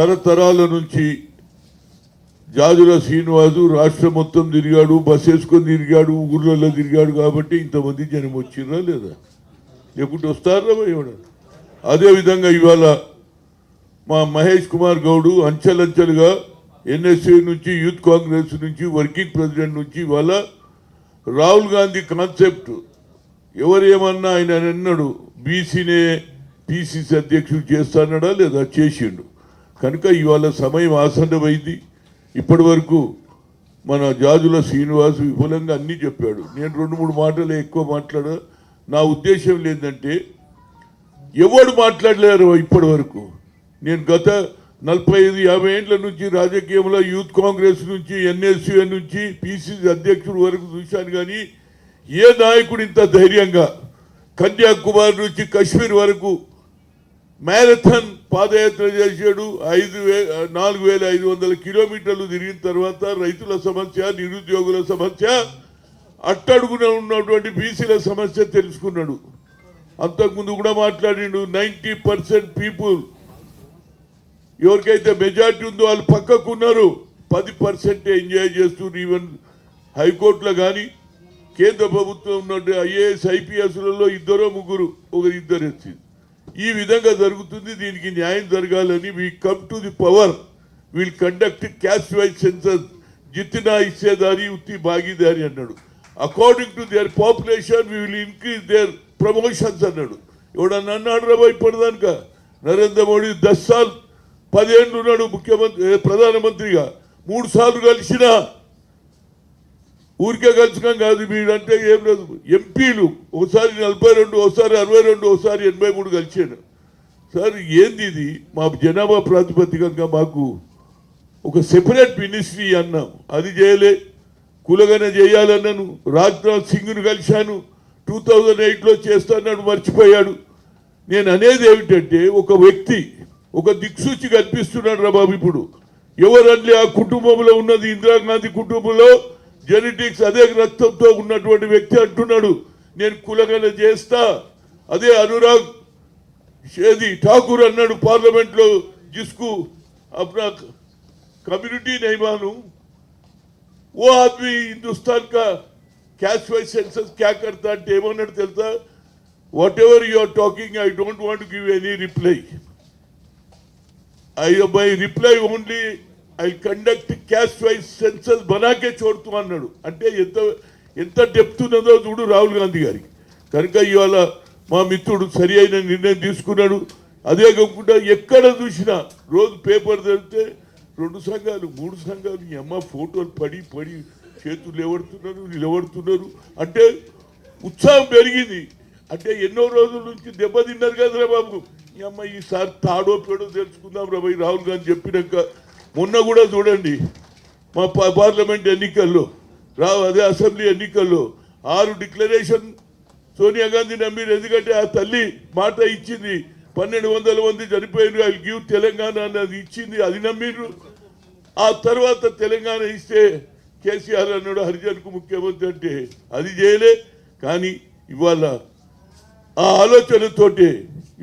తరతరాల నుంచి జాజుల శ్రీనివాసు రాష్ట్రం మొత్తం తిరిగాడు బస్ వేసుకొని తిరిగాడు ఊర్లలో తిరిగాడు కాబట్టి ఇంతమంది జనం వచ్చిర్రా లేదా? లేకుంటే వస్తారా అదే అదేవిధంగా ఇవాళ మా మహేష్ కుమార్ గౌడు అంచెలంచెలుగా ఎన్ఎస్ఏ నుంచి యూత్ కాంగ్రెస్ నుంచి వర్కింగ్ ప్రెసిడెంట్ నుంచి ఇవాళ రాహుల్ గాంధీ కాన్సెప్ట్ ఎవరు ఏమన్నా ఆయన అన్నాడు బీసీనే పిసిసి అధ్యక్షుడు చేస్తానడా లేదా చేసిండు? కనుక ఇవాళ సమయం ఆసన్నమైంది. ఇప్పటి వరకు మన జాజుల శ్రీనివాస్ విఫలంగా అన్నీ చెప్పాడు. నేను రెండు మూడు మాటలు ఎక్కువ మాట్లాడ నా ఉద్దేశం లేదంటే ఎవడు మాట్లాడలేరు ఇప్పటి వరకు. నేను గత నలభై ఐదు యాభై ఏండ్ల నుంచి రాజకీయంలో యూత్ కాంగ్రెస్ నుంచి ఎన్ఎస్యుఎన్ నుంచి పిసిసి అధ్యక్షుడు వరకు చూశాను కానీ ఏ నాయకుడు ఇంత ధైర్యంగా కన్యాకుమారి నుంచి కశ్మీర్ వరకు మ్యారథాన్ పాదయాత్ర చేశాడు. ఐదు వే నాలుగు వేల ఐదు వందల కిలోమీటర్లు తిరిగిన తర్వాత రైతుల సమస్య నిరుద్యోగుల సమస్య అట్టడుగున ఉన్నటువంటి బీసీల సమస్య తెలుసుకున్నాడు. అంతకుముందు కూడా మాట్లాడిండు నైంటీ పర్సెంట్ పీపుల్ ఎవరికైతే మెజార్టీ ఉందో వాళ్ళు పక్కకున్నారు పది పర్సెంట్ ఎంజాయ్ చేస్తున్నారు ఈవెన్ హైకోర్టులో కానీ కేంద్ర ప్రభుత్వం ఉన్నట్టు ఐఏఎస్ ఐపీఎస్లలో ఇద్దరో ముగ్గురు ఒకరు ఇద్దరు వచ్చింది. ఈ విధంగా జరుగుతుంది దీనికి న్యాయం జరగాలని we come to the power we'll conduct caste wise census జితినా ఇచ్చేదారి ఉత్తి భాగీదారి అన్నాడు. According to their population we will increase their promotions అన్నాడు. ఎవడన్నా అన్నాడు రా ఇప్పటిదానిక నరేంద్ర మోడీ దస్ సాల్ పదేళ్ళు ఉన్నాడు ముఖ్యమంత్రి ప్రధానమంత్రిగా. మూడు సార్లు కలిసినా ఊరికే కలుసుకం కాదు వీడంటే ఏం లేదు. ఎంపీలు ఒకసారి నలభై రెండు ఒకసారి అరవై రెండు ఒకసారి ఎనభై మూడు కలిసాడు సార్ ఏంది ఇది? మా జనాభా ప్రాతిపదికంగా మాకు ఒక సెపరేట్ మినిస్ట్రీ అన్నాం. అది చేయలే. కులగన చేయాలన్నాను. రాజ్నాథ్ సింగ్ను కలిశాను. టూ థౌజండ్ ఎయిట్లో చేస్తానన్నాడు మర్చిపోయాడు. నేను అనేది ఏమిటంటే ఒక వ్యక్తి ఒక దిక్సూచి కనిపిస్తున్నాడు రా బాబు ఇప్పుడు. ఎవరండి ఆ కుటుంబంలో ఉన్నది? ఇందిరాగాంధీ కుటుంబంలో జెనెటిక్స్ అదే రక్తంతో ఉన్నటువంటి వ్యక్తి అంటున్నాడు. నేను కులగల చేస్తా. అదే అనురాగ్ ఏది ఠాకూర్ అన్నాడు పార్లమెంట్లో జిస్కు. అప్నా కమ్యూనిటీ నైమాను. ఓ ఆద్మీ హిందుస్థాన్ క్యాష్ వైజ్ సెన్సస్ క్యా కర్తా అంటే ఏమన్నాడు తెలుసా? Whatever you are talking I don't want give any reply I by reply only I conduct caste wise census బనాకే చూడుతూ అన్నాడు అంటే ఎంత ఎంత డెప్త్ ఉన్నదో చూడు రాహుల్ గాంధీ గారికి. కనుక ఇవాళ మా మిత్రుడు సరి అయిన నిర్ణయం తీసుకున్నాడు. అదే కాకుండా ఎక్కడ చూసినా రోజు పేపర్ తెరిస్తే రెండు సంఘాలు మూడు సంఘాలు ఈ అమ్మ ఫోటోలు పడి పడి చేతులు నిలబడుతున్నారు నిలబడుతున్నారు. అంటే ఉత్సాహం పెరిగింది. అంటే ఎన్నో రోజుల నుంచి దెబ్బతిన్నారు కదరా బాబు. ఈ అమ్మ ఈసారి తాడో పేడో తెలుసుకుందాం రా రాహుల్ గాంధీ చెప్పినాక మొన్న కూడా చూడండి మా పార్లమెంట్ ఎన్నికల్లో రా అదే అసెంబ్లీ ఎన్నికల్లో ఆరు డిక్లరేషన్ సోనియా గాంధీ నమ్మిరు. ఎందుకంటే ఆ తల్లి మాట ఇచ్చింది పన్నెండు వందల మంది చనిపోయిన ఐ గివ్ తెలంగాణ అన్నది ఇచ్చింది అది నమ్మిరు. ఆ తర్వాత తెలంగాణ ఇస్తే కేసీఆర్ అన్నాడు హరిజన్కు ముఖ్యమంత్రి అంటే అది చేయలే కానీ ఇవాళ ఆ ఆలోచనతోటే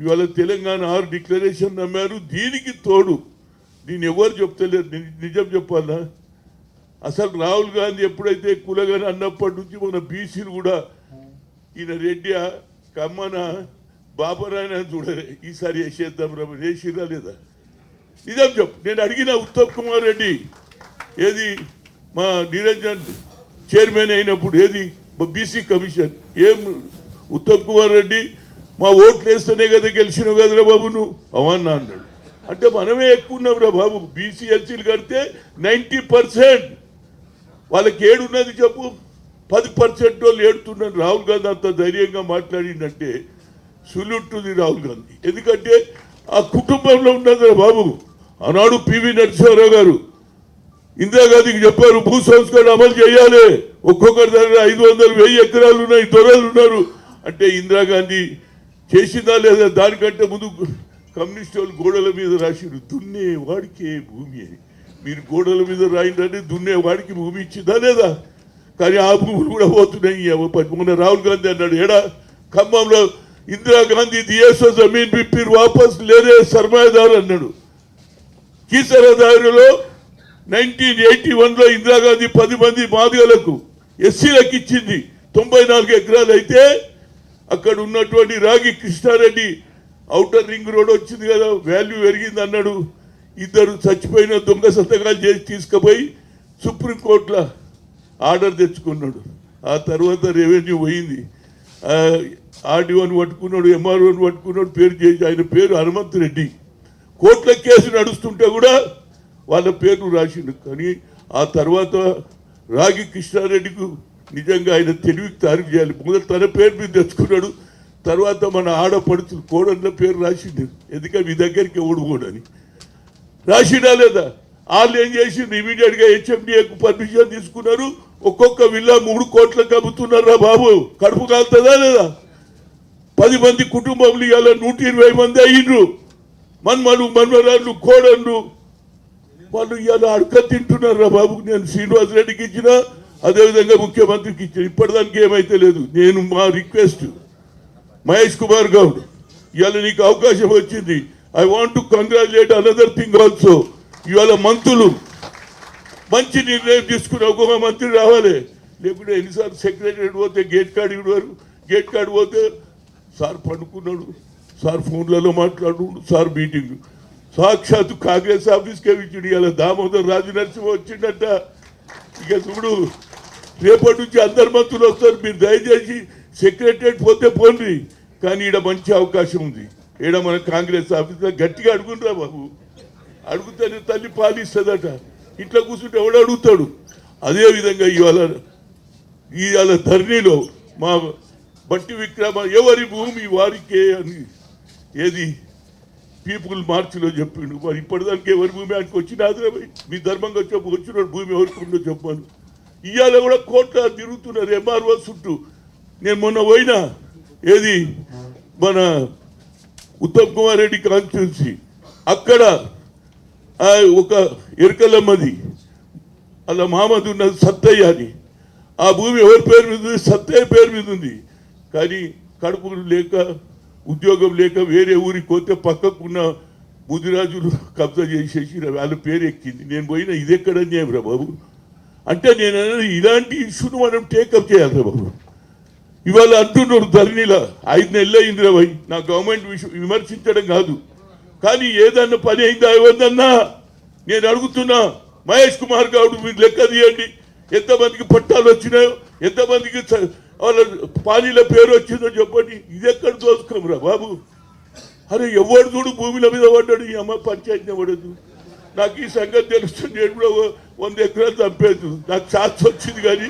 ఇవాళ తెలంగాణ ఆరు డిక్లరేషన్ నమ్మారు దీనికి తోడు నేను ఎవరు చెప్తలేరు? నిజం చెప్పాలా? అసలు రాహుల్ గాంధీ ఎప్పుడైతే కులగని అన్నప్పటి నుంచి మన బీసీలు కూడా ఈయన రెడ్డి కమ్మన బాబరాయన చూడలే. ఈసారి వేసేద్దాం రా వేసిరా లేదా? నిజం చెప్పు. నేను అడిగిన ఉత్తమ్ కుమార్ రెడ్డి ఏది? మా నిరంజన్ చైర్మన్ అయినప్పుడు ఏది? BC commission. ఏం ఉత్తమ్ కుమార్ రెడ్డి? మా ఓట్లు వేస్తేనే కదా గెలిచినావు కదరా బాబు నువ్వు? అవన్నా అన్నాడు. అంటే మనమే ఎక్కువ ఉన్నాం రా బాబు. బీసీఎస్సీలు కడితే నైంటీ పర్సెంట్. వాళ్ళకి ఏడున్నది చెప్పు. పది పర్సెంట్ వాళ్ళు ఏడుతున్నారు. రాహుల్ గాంధీ అంత ధైర్యంగా మాట్లాడిందంటే సులుట్టుంది రాహుల్ గాంధీ. ఎందుకంటే ఆ కుటుంబంలో ఉన్నది బాబు. ఆనాడు పివి నరసింహారావు గారు ఇందిరాగాంధీకి చెప్పారు భూ సంస్కరణ అమలు చేయాలి. ఒక్కొక్కరి దగ్గర ఐదు వందలు వెయ్యి ఎకరాలు ఉన్నాయి దొరలు ఉన్నారు. అంటే ఇందిరాగాంధీ చేసిందా లేదా? దానికంటే ముందు కమ్యూనిస్ట్ వాళ్ళు గోడల మీద రాసిరు దున్నే వాడికే భూమి అని. మీరు గోడల మీద రాయిందంటే దున్నే వాడికి భూమి ఇచ్చిందా లేదా? కానీ ఆ భూములు కూడా పోతున్నాయి. మొన్న రాహుల్ గాంధీ అన్నాడు ఏడా ఖమ్మంలో ఇందిరాగాంధీ దియేసో జమీన్ పిప్పిరు వాపస్ లేదే సర్మాయదారు అన్నాడు. కీసరదారులో నైన్టీన్ ఎయిటీ వన్లో ఇందిరాగాంధీ పది మంది మాదిగలకు ఎస్సీలకు ఇచ్చింది తొంభై నాలుగు ఎకరాలు అయితే అక్కడ ఉన్నటువంటి రాగి కృష్ణారెడ్డి అవుటర్ రింగ్ రోడ్ వచ్చింది కదా వాల్యూ పెరిగింది అన్నాడు. ఇద్దరు చచ్చిపోయిన దొంగ సంతకాలు చేసి తీసుకుపోయి సుప్రీంకోర్టులో ఆర్డర్ తెచ్చుకున్నాడు. ఆ తర్వాత రెవెన్యూ పోయింది. ఆర్డీఓని పట్టుకున్నాడు ఎంఆర్ఓని పట్టుకున్నాడు పేరు చేసి ఆయన పేరు హనుమంత్ రెడ్డి. కోర్టుల కేసు నడుస్తుంటే కూడా వాళ్ళ పేరు రాసిండు. కానీ ఆ తర్వాత రాగి కృష్ణారెడ్డికి నిజంగా ఆయన తెలివికి తారీఫ్ చేయాలి. మొదలు తన పేరు మీద తెచ్చుకున్నాడు. తర్వాత మన ఆడపడుచు కోడళ్ళ పేరు రాసిండు. ఎందుకంటే మీ దగ్గరికి ఓడిపోడని రాసినా లేదా? వాళ్ళు ఏం చేసిండు ఇమీడియట్గా హెచ్ఎండిఏకు పర్మిషన్ తీసుకున్నారు. ఒక్కొక్క విల్లా మూడు కోట్లకు అమ్ముతున్నారా బాబు? కడుపు కాలుతుందా లేదా? పది మంది కుటుంబంలు ఇవాళ నూట ఇరవై మంది అయ్యిండ్రు మన్మలు మన్మరాళ్ళు కోడళ్ళు. వాళ్ళు ఇవాళ అడక తింటున్నారా బాబు? నేను శ్రీనివాస్ రెడ్డికి ఇచ్చిన అదేవిధంగా ముఖ్యమంత్రికి ఇచ్చిన. ఇప్పటిదానికి ఏమైతే లేదు. నేను మా రిక్వెస్ట్ మహేష్ కుమార్ గౌడ్ ఇవాళ నీకు అవకాశం వచ్చింది. I want to congratulate another thing also ఇవాళ మంత్రులు మంచి నిర్ణయం తీసుకుని ఒక్కొక్క మంత్రి రావాలి. లేకుంటే ఎన్నిసార్లు సెక్రటరీ పోతే గేట్ కార్డు ఇవ్వరు. గేట్ కార్డు పోతే సార్ పండుకున్నాడు సార్ ఫోన్లలో మాట్లాడు సార్ మీటింగ్ సాక్షాత్ కాంగ్రెస్ ఆఫీస్కే ఇచ్చిండు ఇలా దామోదర్ రాజు నరసింహ వచ్చిండట. ఇక చూడు రేపటి నుంచి అందరు మంత్రులు వస్తారు. మీరు దయచేసి సెక్రటరియట్ పోతే పోండి. కానీ ఈడ మంచి అవకాశం ఉంది. ఈడ మన కాంగ్రెస్ ఆఫీస్లో గట్టిగా అడుగుండ్రా బాబు. అడుగుతానే తల్లి పాలిస్తుందట. ఇట్లా కూర్చుంటే ఎవడు అడుగుతాడు? అదేవిధంగా ఇవాళ ఇవాళ ధరణిలో మా బట్టి విక్రమ ఎవరి భూమి వారికే అని ఏది పీపుల్ మార్చిలో చెప్పిండు. మరి ఇప్పటిదానికి ఎవరి భూమి ఆయనకి వచ్చిన మీ ధర్మంగా చెప్పు వచ్చిన భూమి ఎవరికి ఉందో చెప్పాను ఇవాళ కూడా కోట్ల తిరుగుతున్నారు ఎంఆర్ఓ చుట్టూ. నేను మొన్న పోయినా ఏది? మన ఉత్తమ్ కుమార్ రెడ్డి కాన్స్టిట్యున్సీ. అక్కడ ఒక ఎరకలమ్మది అలా మామది ఉన్నది సత్తయ్య అని. ఆ భూమి ఎవరి పేరు మీద ఉంది? సత్తయ్య పేరు మీద ఉంది. కానీ కడుపు లేక ఉద్యోగం లేక వేరే ఊరికి పోతే పక్కకున్న బుద్ధిరాజులు కబ్జా చేసేసి వాళ్ళ పేరు ఎక్కింది. నేను పోయినా ఇది ఎక్కడ రా బాబు? అంటే నేను ఇలాంటి ఇష్యూను మనం టేకప్ చేయాలి బాబు. ఇవాళ అంటున్నారు ధరణిలా ఐదు నెలలు అయిందిరా భయ్ నా గవర్నమెంట్ విమర్శించడం కాదు. కానీ ఏదన్నా పని అయిందా ఏదన్నా నేను అడుగుతున్నా మహేష్ కుమార్ గౌడ్ మీరు లెక్క తీయండి. ఎంతమందికి పట్టాలు వచ్చినాయో ఎంతమందికి వాళ్ళ పానీల పేరు వచ్చిందో చెప్పండి. ఇది ఎక్కడ దోసుకోమరా బాబు? అరే ఎవడు చూడు భూమిల మీద పడ్డాడు ఈ అమ్మ పంచాయతీ పడదు. నాకు ఈ సంగతి తెలుస్తుంది నేను కూడా వంద ఎకరాలు చంపేది నాకు శాస్త్ర వచ్చింది కానీ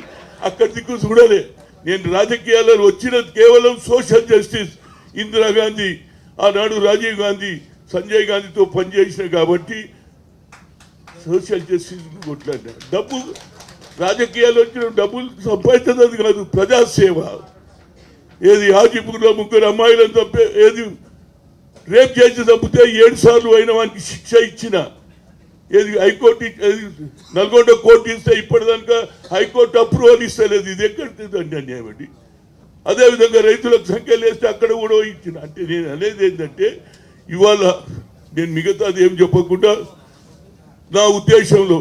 అక్కడి దిక్కు చూడలే. నేను రాజకీయాల్లో వచ్చినది కేవలం సోషల్ జస్టిస్ ఇందిరాగాంధీ ఆనాడు రాజీవ్ గాంధీ సంజయ్ గాంధీతో పనిచేసిన కాబట్టి సోషల్ జస్టిస్ కొట్లాడినా. డబ్బు రాజకీయాలు వచ్చిన డబ్బులు సంపాదించదు కాదు ప్రజాసేవ. ఏది హాజీపూర్లో ముగ్గురు అమ్మాయిలను తప్పే ఏది రేపు చేసి తప్పితే ఏడు సార్లు అయిన వానికి శిక్ష ఇచ్చిన. ఏది హైకోర్టు ఏది నల్గొండ కోర్టు ఇస్తే ఇప్పటిదాకా హైకోర్టు అప్రూవల్ ఇస్తలేదు. ఇది ఎక్కడిదండి అన్యాయం అండి? అదేవిధంగా రైతులకు సంఖ్యలు వేస్తే అక్కడ కూడా ఇచ్చిన అంటే నేను అనేది ఏంటంటే ఇవాళ నేను మిగతాది ఏం చెప్పకుండా నా ఉద్దేశంలో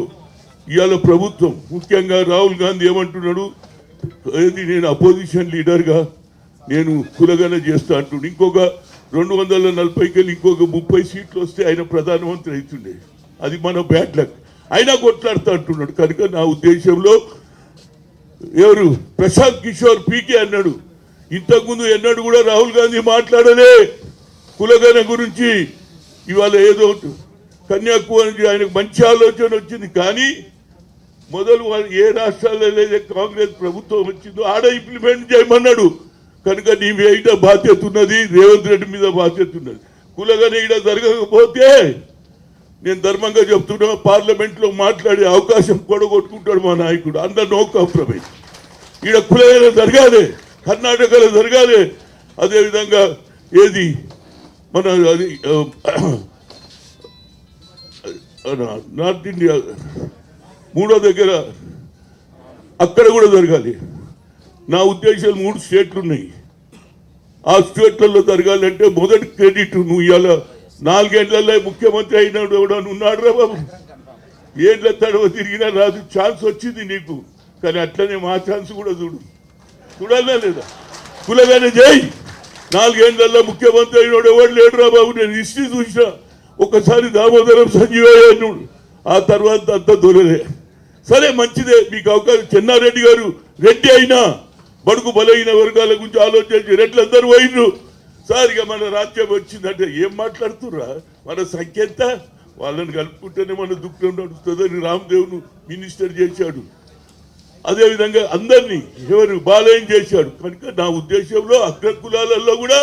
ఇవాళ ప్రభుత్వం ముఖ్యంగా రాహుల్ గాంధీ ఏమంటున్నాడు ఏది నేను అపోజిషన్ లీడర్గా నేను కులగన చేస్తా అంటుండు. ఇంకొక రెండు వందల నలభైకి వెళ్ళి ఇంకొక ముప్పై సీట్లు వస్తే ఆయన ప్రధానమంత్రి అవుతుండే. అది మన బ్యాడ్ లక్ అయినా కొట్లాడుతూ అంటున్నాడు. కనుక నా ఉద్దేశంలో ఎవరు? ప్రశాంత్ కిషోర్ పీకే అన్నాడు. ఇంతకుముందు ఎన్నడూ కూడా రాహుల్ గాంధీ మాట్లాడలే. కులగన గురించి ఇవాళ ఏదో కన్యాకుమారి ఆయనకు మంచి ఆలోచన వచ్చింది. కానీ మొదలు వాళ్ళు ఏ రాష్ట్రాల్లో లేదా కాంగ్రెస్ ప్రభుత్వం వచ్చిందో ఆడ ఇంప్లిమెంట్ చేయమన్నాడు. కనుక నీ మీద బాధ్యత ఉన్నది. రేవంత్ రెడ్డి మీద బాధ్యత ఉన్నది. కులగన ఈడ జరగకపోతే నేను ధర్మంగా చెప్తున్నా పార్లమెంట్లో మాట్లాడే అవకాశం కొడగొట్టుకుంటాడు మా నాయకుడు. అందరు నో కాంప్రమైజ్. ఈడ కులగన జరగాలి కర్ణాటకలో జరగాలి. అదేవిధంగా ఏది? మన అది నార్త్ ఇండియా మూడో దగ్గర అక్కడ కూడా జరగాలి. నా ఉద్దేశాలు మూడు స్టేట్లు ఉన్నాయి ఆ స్టేట్లలో జరగాలంటే మొదటి క్రెడిట్ నువ్వు ఇవాళ నాలుగేళ్ళలో ముఖ్యమంత్రి అయినాడు ఎవడని ఉన్నాడు రా బాబు. ఏళ్ళ తడవ తిరిగినా రాదు ఛాన్స్ వచ్చింది నీకు. కానీ అట్లనే మా ఛాన్స్ కూడా చూడు. చూడాలా లేదా? కులగానే చేయి నాలుగేళ్ళలో ముఖ్యమంత్రి అయినాడు ఎవడు లేడు రా బాబు? నేను హిస్టరీ చూసిన. ఒకసారి దామోదరం సంజీవయ్య అన్నాడు ఆ తర్వాత అంతా దొరలే. సరే మంచిదే. మీకు అవకాశం. చెన్నారెడ్డి గారు రెడ్డి అయినా బడుగు బలైన వర్గాల గురించి ఆలోచించి రెడ్లందరూ పోయినరు సార్ ఇక మన రాజ్యం వచ్చిందంటే ఏం మాట్లాడుతుర్రా? మన సంఖ్య ఎంత? వాళ్ళని కలుపుకుంటేనే మన దుఃఖం నడుస్తుందని రామ్దేవ్ను మినిస్టర్ చేశాడు. అదేవిధంగా అందరినీ ఎవరు బాలయం చేశాడు? కనుక నా ఉద్దేశంలో అగ్రకులాలలో కూడా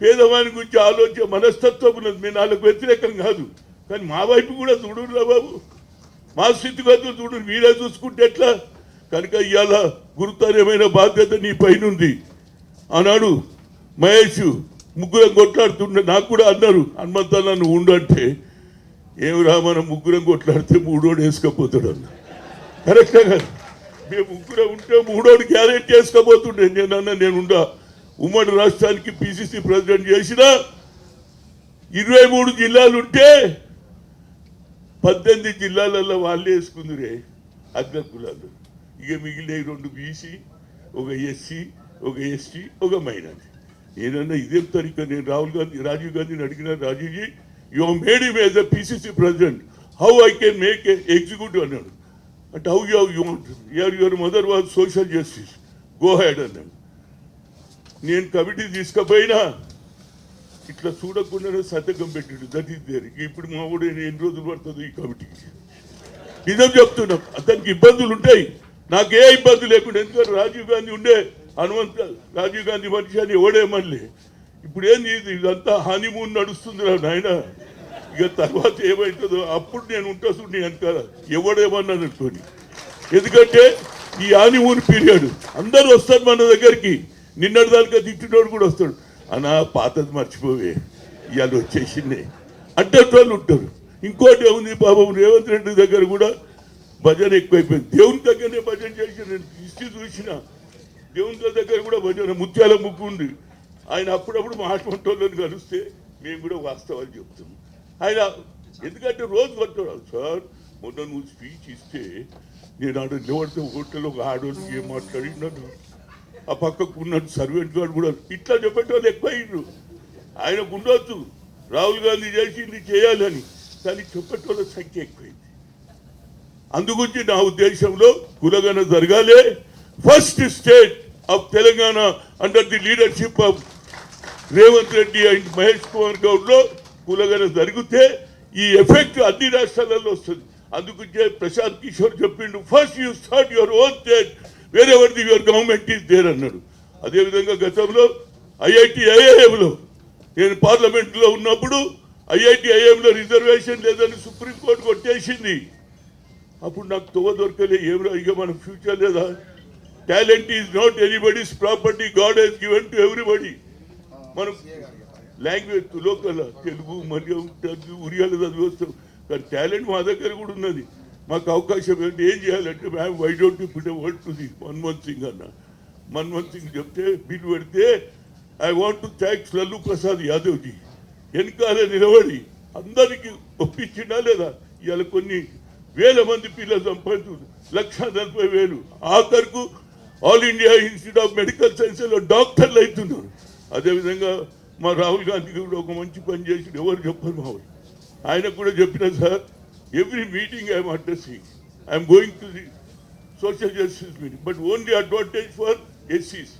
పేదవాని గురించి ఆలోచన మనస్తత్వం ఉన్నది. మేము నాలుగు వ్యతిరేకం కాదు. కానీ మా వైపు కూడా చూడురా బాబు. మా స్థితిగతులు చూడు మీరే చూసుకుంటే ఎట్లా? కనుక ఇవాళ గురుతరమైన బాధ్యత నీ పైనుంది. ఆనాడు మహేష్ ముగ్గురం కొట్లాడుతుండే నాకు కూడా అన్నారు హనుమంతా నన్ను ఉండంటే ఏమిరా మనం ముగ్గురం కొట్లాడితే మూడోడు వేసుకపోతాడు అన్న. కరెక్టే కదా? మేము ముగ్గురం ఉంటే మూడోడు గ్యారెంటీ వేసుకోబోతుండే నేను అన్న నేను ఉండా. ఉమ్మడి రాష్ట్రానికి పిసిసి ప్రెసిడెంట్ చేసిన ఇరవై మూడు జిల్లాలు ఉంటే పద్దెనిమిది జిల్లాలలో వాళ్ళే వేసుకుందిరే అగ్ర కులాలు ఇక మిగిలిన రెండు బీసీ ఒక ఎస్సీ ఒక ఎస్టీ ఒక మైనార్టీ. ఏదన్నా ఇదే తరిక నేను రాహుల్ గాంధీ రాజీవ్ గాంధీని అడిగిన Rajivji you made him as a PCC president how I can make executive అన్నాడు. అంటే how you you you're your mother was social justice go head అన్నాడు. నేను కమిటీ తీసుకపోయినా ఇట్లా చూడకుండానే సంతకం పెట్టాడు. దట్ ఈస్ దేర్ ఇప్పుడు మా ఊడు ఎన్ని రోజులు పడుతుంది ఈ కమిటీకి నిజం చెప్తున్నాం. అతనికి ఇబ్బందులు ఉంటాయి. నాకు ఏ ఇబ్బంది లేకుండా ఎందుకంటే రాజీవ్ గాంధీ ఉండే హనుమంత రాజీవ్ గాంధీ మనిషి అని మళ్ళీ. ఇప్పుడు ఏంది ఇది? ఇదంతా హనీమూన్ నడుస్తుంది రా నాయన. ఇక తర్వాత ఏమవుతుందో అప్పుడు నేను ఉంటా చూడండి వెనకాల. ఎవడేమన్నా అనుకోని. ఎందుకంటే ఈ హానిమూన్ పీరియడ్ అందరూ వస్తారు మన దగ్గరికి. నిన్నటి దానికా తిట్టినోడు కూడా వస్తాడు. అనా పాతది మర్చిపోవే. ఇవాళ వచ్చేసింది. అంటే వాళ్ళు ఉంటారు. ఇంకోటి ఏముంది పాపం రేవంత్ రెడ్డి దగ్గర కూడా భజన ఎక్కువైపోయింది. దేవుని దగ్గరనే భజన చేసి నేను హిస్టరీ చూసిన. దేవుని దగ్గర కూడా భజన ముత్యాల ముప్పు ఉంది. ఆయన అప్పుడప్పుడు మా కలిస్తే మేము కూడా వాస్తవాలు చెప్తున్నాం ఆయన ఎందుకంటే రోజు పడుతున్నాడు సార్ మొన్న నువ్వు స్పీచ్ ఇస్తే నేను ఆడ నిలబడితే హోటల్లో ఒక ఆడోళ్ళు ఏం మాట్లాడినాడు ఆ పక్కకు ఉన్నాడు సర్వెంట్ గారు కూడా ఇట్లా చెప్పేటోళ్ళు ఎక్కువయ్యారు ఆయనకు ఉండొచ్చు రాహుల్ గాంధీ చేసింది చేయాలని కానీ చెప్పేటోళ్ళ సంఖ్య ఎక్కువైంది. అందుగురించి నా ఉద్దేశంలో కులగన జరగాలి. First state of Telangana under the leadership of Revanth Reddy and Mahesh Kumar గౌడ్లో కులగన జరిగితే ఈ ఎఫెక్ట్ అన్ని రాష్ట్రాలలో వస్తుంది. అందుకే ప్రశాంత్ కిషోర్ చెప్పిండు first you start your own state వేరే the your government is there అన్నాడు. అదేవిధంగా గతంలో ఐఐటి ఐఐఎంలో నేను పార్లమెంట్లో ఉన్నప్పుడు ఐఐటి ఐఐఎంలో రిజర్వేషన్ లేదని సుప్రీంకోర్టు కొట్టేసింది. అప్పుడు నాకు తువ్వ దొరకలే ఏమిరా ఇక మన ఫ్యూచర్ లేదా? Talent is not anybody's property god he's given to everybody మనం లాంగ్వేజ్ లోకల్ తెలుగు మలయాళం ఉరియాలు చదివి వస్తాం కానీ టాలెంట్ మా దగ్గర కూడా ఉన్నది. మాకు అవకాశం ఏంటి? ఏం చేయాలంటే ma'am why don't you put word to the Manmohan Singh అన్న. మన్మోహన్ సింగ్ చెప్తే బిల్ పెడితే I want to thanks Lallu Prasad Yadavji వెనకాల నిలబడి అందరికీ ఒప్పించినా లేదా? ఇవాళ కొన్ని వేల మంది పిల్లలు సంపాదించు లక్ష నలభై వేలు. ఆఖరుకు all India Institute of medical సైన్స్లో డాక్టర్లు అవుతున్నారు. అదేవిధంగా మా రాహుల్ గాంధీ కూడా ఒక మంచి పని చేసి ఎవరు చెప్పరు మా వాళ్ళు ఆయన కూడా చెప్పిన sir every meeting I'm addressing I'm going to the social justice meeting but only advantage for ఎస్సీస్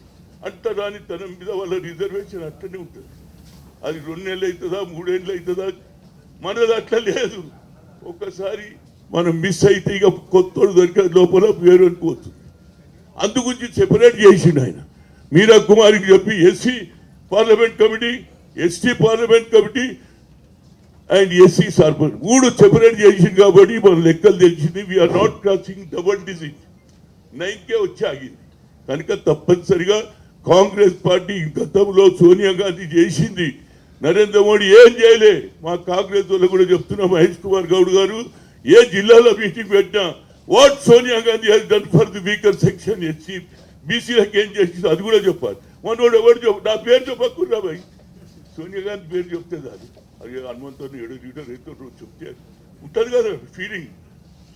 అంత రాని తన మీద వాళ్ళ రిజర్వేషన్ అట్లనే ఉంటుంది. అది రెండు నెలలు అవుతుందా మూడేళ్ళు అవుతుందా? మనది అట్లా లేదు. ఒక్కసారి మనం మిస్ అయితే ఇక కొత్తోడు దొరికే లోపల వేరు అనుకోవచ్చు. అందుగురించి సెపరేట్ చేసిండు ఆయన. మీరా కుమారికి చెప్పి SC parliament committee ST parliament committee and SC sarpanch. మూడు సెపరేట్ చేసింది కాబట్టి మన లెక్కలు తెలిసింది. We're not crossing double digit నైన్కే వచ్చి ఆగింది. కనుక తప్పనిసరిగా కాంగ్రెస్ పార్టీ గతంలో సోనియా గాంధీ చేసింది. నరేంద్ర మోడీ ఏం చేయలే? మా కాంగ్రెస్ వాళ్ళు కూడా చెప్తున్నా మహేష్ కుమార్ గౌడ్ గారు ఏ జిల్లాలో మీటింగ్ పెట్టినా what Sonia Gandhi he's done for the weaker section SC బీసీలకు ఏం చేసింది అది కూడా చెప్పాలి. మనోడు ఎవరు చెప్పు నా పేరు చెప్పకుండా భయ్ సోనియా గాంధీ పేరు చెప్తే అది అదే హనుమంతుని ఏడు లీటర్ అయితే చెప్తే ఉంటుంది కదా ఫీలింగ్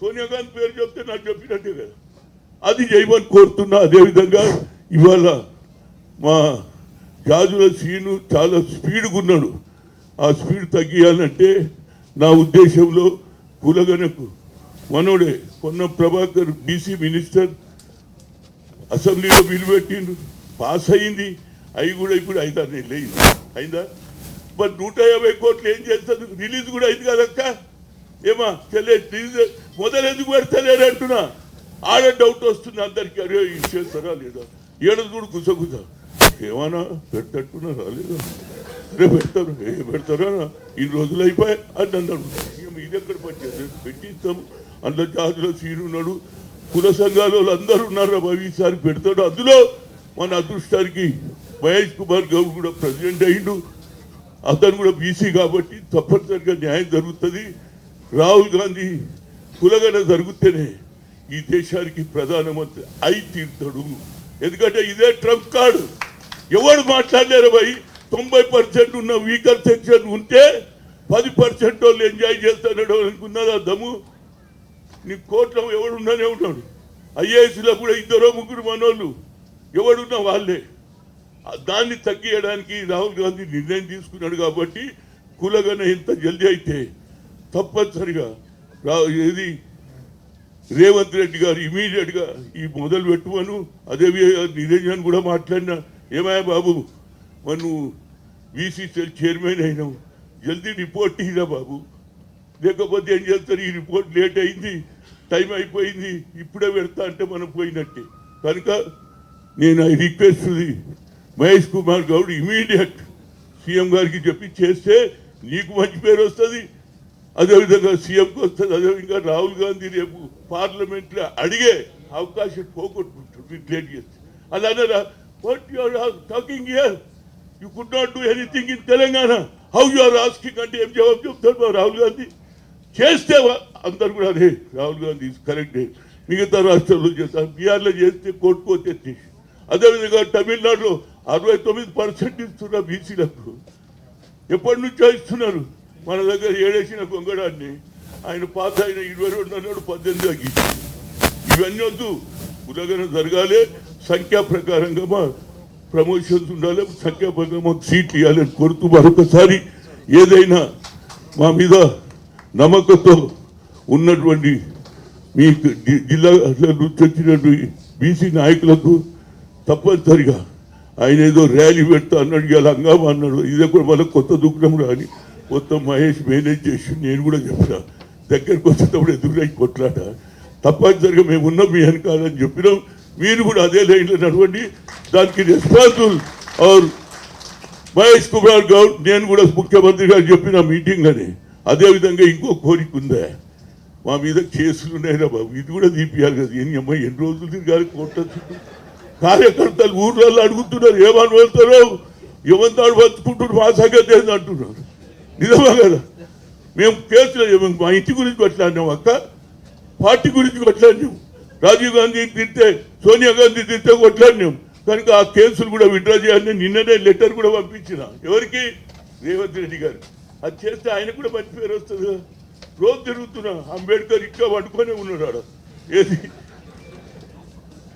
సోనియా గాంధీ పేరు చెప్తే నాకు చెప్పినట్టే కదా. అది చేయమని కోరుతున్నా. అదేవిధంగా ఇవాళ మా జాజుల సీను చాలా స్పీడ్గా ఉన్నాడు ఆ స్పీడ్ తగ్గియాలంటే నా ఉద్దేశంలో కులగనకు మనోడే పొన్న ప్రభాకర్ బీసీ మినిస్టర్ అసెంబ్లీలో బిల్లు పెట్టిండు. పాస్ అయింది. అవి కూడా ఇప్పుడు అవుతాను లేదు అయిందా. మరి నూట యాభై కోట్లు ఏం చేస్తారు రిలీజ్ కూడా అయింది కదక్క ఏమా తెలియదు. రిలీజ్ మొదలు ఎందుకు పెడతలేరు అంటున్నా. ఆడ డౌట్ వస్తుంది అందరికీ. అరే ఇచ్చేస్తారా లేదా ఏడ చూడు కుసగుస ఏమన్నా పెట్టట్టున్నారా లేదా రేపు పెడతారు ఏ పెడతారా ఈ రోజులు అయిపోయాయి అని అన్నారు ఇక ఇది ఎక్కడ పనిచేస్తుంది పెట్టిస్తాం. అందులో జాతిలో సీను ఉన్నాడు. కుల సంఘాల వాళ్ళు అందరూ ఉన్నారు బాబు ఈసారి పెడతాడు. అందులో మన అదృష్టానికి మహేష్ కుమార్ గౌడ్ కూడా ప్రెసిడెంట్ అయ్యిండు. అతను కూడా బీసీ కాబట్టి తప్పనిసరిగా న్యాయం జరుగుతుంది. రాహుల్ గాంధీ కులగన జరుగుతేనే ఈ దేశానికి ప్రధానమంత్రి అయి తీరుతాడు. ఎందుకంటే ఇదే ట్రంప్ కార్డు. ఎవడు మాట్లాడలేరు భయ్ తొంభై పర్సెంట్ ఉన్న వీకర్ సెక్షన్ ఉంటే పది పర్సెంట్ వాళ్ళు ఎంజాయ్ చేస్తాడు అనుకున్నదా దమ్ము. నీ కోట్లో ఎవడున్నానే ఉంటాడు ఐఏఎస్లో కూడా ఇద్దరు ముగ్గురు మనోళ్ళు ఎవడున్నా వాళ్ళే. దాన్ని తగ్గియడానికి రాహుల్ గాంధీ నిర్ణయం తీసుకున్నాడు కాబట్టి కులగన ఇంత జల్దీ అయితే తప్పనిసరిగా ఏది? రేవంత్ రెడ్డి గారు ఇమీడియట్గా ఈ మొదలు పెట్టుమను అదే నిరంజన్ కూడా మాట్లాడినా. ఏమయ్యా బాబు? మరి నువ్వు చైర్మన్ అయినావు. జల్దీ రిపోర్ట్ ఇదా బాబు. లేకపోతే ఏం చేస్తారు? ఈ రిపోర్ట్ లేట్ అయింది టైం అయిపోయింది ఇప్పుడే పెడతా అంటే మనం పోయినట్టే. కనుక నేను I request Mahesh Kumar Goud immediate CM గారికి చెప్పి చేస్తే నీకు మంచి పేరు వస్తుంది. అదేవిధంగా సీఎంకి వస్తుంది. అదేవిధంగా రాహుల్ గాంధీ రేపు పార్లమెంట్లో అడిగే అవకాశం పోగొట్టుకుంటాడు. మీరు లేట్ చేస్తే. అలానే what you talking year you could not do anything in Telangana how you are asking అంటే ఏం జవాబు చెప్తాడు మా రాహుల్ గాంధీ చేస్తే అందరు కూడా అదే రాహుల్ గాంధీ కరెక్ట్ మిగతా రాష్ట్రాల్లో చేస్తారు బీఆర్లో చేస్తే కొట్టుకోతే అదేవిధంగా తమిళనాడులో అరవై తొమ్మిది పర్సెంట్ ఇస్తున్న బీసీలకు. ఎప్పటి నుంచో ఇస్తున్నారు. మన దగ్గర ఏడేసిన కొంగడాన్ని ఆయన పాత ఆయన ఇరవై రెండు అన్నాడు పద్దెనిమిది తగ్గింది ఇవన్నీ వద్దు. ఉదగన జరగాలి. సంఖ్యా ప్రకారంగా మా ప్రమోషన్స్ ఉండాలి సంఖ్యా ప్రకారం సీట్లు ఇవ్వాలని కోరుతూ మరొకసారి ఏదైనా మా మీద నమ్మకంతో ఉన్నటువంటి మీ జిల్లా నుంచి వచ్చినటువంటి బీసీ నాయకులకు తప్పనిసరిగా ఆయన ఏదో ర్యాలీ పెడతా అన్నాడు ఇలా హంగామా అన్నాడు ఇదే కూడా మళ్ళీ కొత్త దుఃఖం రాని మొత్తం మహేష్ మేనేజ్ చేసి నేను కూడా చెప్పిన. దగ్గరకు వచ్చేటప్పుడు ఎదురుగా కొట్లాట తప్పనిసరిగా మేము ఉన్నాం మీ వెనకాలని చెప్పినాం. మీరు కూడా అదే లైన్లో నడవండి. దానికి రెస్పాన్సిబుల్ ఆర్ మహేష్ కుమార్ గౌడ్ నేను కూడా ముఖ్యమంత్రి గారు చెప్పిన మీటింగ్లోనే అదేవిధంగా ఇంకో కోరిక ఉందా? మా మీద కేసులు ఉన్నాయిరా బాబు? ఇది కూడా తీపియాలి కదా. ఎన్ని అమ్మాయి ఎన్ని రోజులు తిరగాలి కోర్టు కార్యకర్తలు ఊర్లలో అడుగుతున్నారు ఏమని వెళ్తారో? ఏమంతాడు బతుకుంటున్నారు? మా సంగతి ఏంది అంటున్నారు. నిజమా కదా? మేము కేసులు మా ఇంటి గురించి కొట్లాడినాం అక్క. పార్టీ గురించి కొట్లాడినాం రాజీవ్ గాంధీ తిడితే సోనియా గాంధీ తిడితే కొట్లాడినాం. కనుక ఆ కేసులు కూడా విడ్రా చేయాలని నిన్ననే లెటర్ కూడా పంపించిన. ఎవరికి? రేవంత్ రెడ్డి గారు. అది చేస్తే ఆయన కూడా మంచి పేరు వస్తుంది కదా. రోజు తిరుగుతున్నా. అంబేద్కర్ ఇంకా పట్టుకొనే ఉన్నాడు ఏది?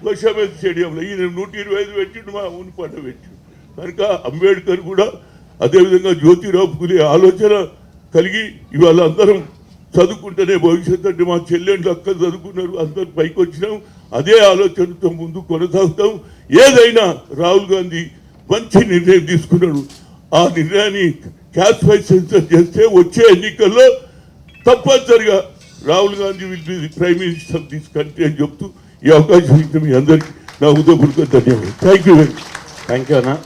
గోషాబేద్ స్టేడియంలో. ఈయన నూట ఇరవై ఐదు పెట్టిండు మా ఊని పంట పెట్టిండు. కనుక అంబేద్కర్ కూడా అదేవిధంగా జ్యోతిరావు ఆలోచన కలిగి ఇవాళ అందరం చదువుకుంటేనే భవిష్యత్తు అంటే మా చెల్లెండ్లు అక్కలు చదువుకున్నారు అందరు పైకి వచ్చినాం. అదే ఆలోచనతో ముందు కొనసాగుతాం. ఏదైనా రాహుల్ గాంధీ మంచి నిర్ణయం తీసుకున్నాడు. ఆ నిర్ణయాన్ని క్యాష్ సెన్సర్ చేస్తే వచ్చే ఎన్నికల్లో తప్పనిసరిగా Rahul Gandhi will be prime minister of this country అని చెప్తూ ఈ అవకాశం ఇచ్చిన మీ అందరికీ నా ఉదయపూర్వక ధన్యవాదాలు. Thank you very thank you అన్నా.